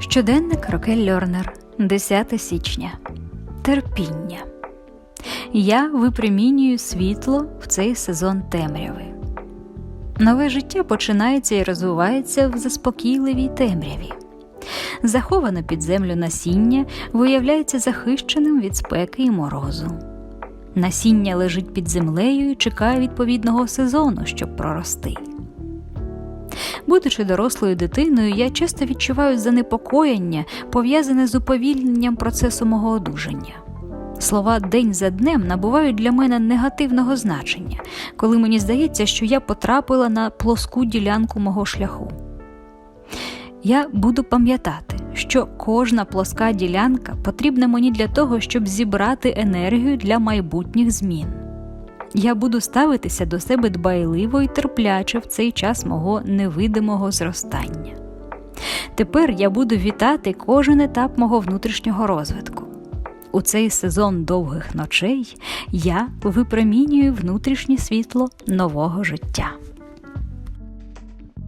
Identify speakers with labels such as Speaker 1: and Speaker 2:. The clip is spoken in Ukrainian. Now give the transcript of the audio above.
Speaker 1: Щоденник Рокель Льорнер, 10 січня. Терпіння. Я випромінюю світло в цей сезон темряви. Нове життя починається і розвивається в заспокійливій темряві. Заховане під землю насіння виявляється захищеним від спеки і морозу. Насіння лежить під землею і чекає відповідного сезону, щоб прорости. Будучи дорослою дитиною, я часто відчуваю занепокоєння, пов'язане з уповільненням процесу мого одужання. Слова день за днем набувають для мене негативного значення, коли мені здається, що я потрапила на плоску ділянку мого шляху. Я буду пам'ятати, що кожна плоска ділянка потрібна мені для того, щоб зібрати енергію для майбутніх змін. Я буду ставитися до себе дбайливо і терпляче в цей час мого невидимого зростання. Тепер я буду вітати кожен етап мого внутрішнього розвитку. У цей сезон довгих ночей я випромінюю внутрішнє світло нового життя.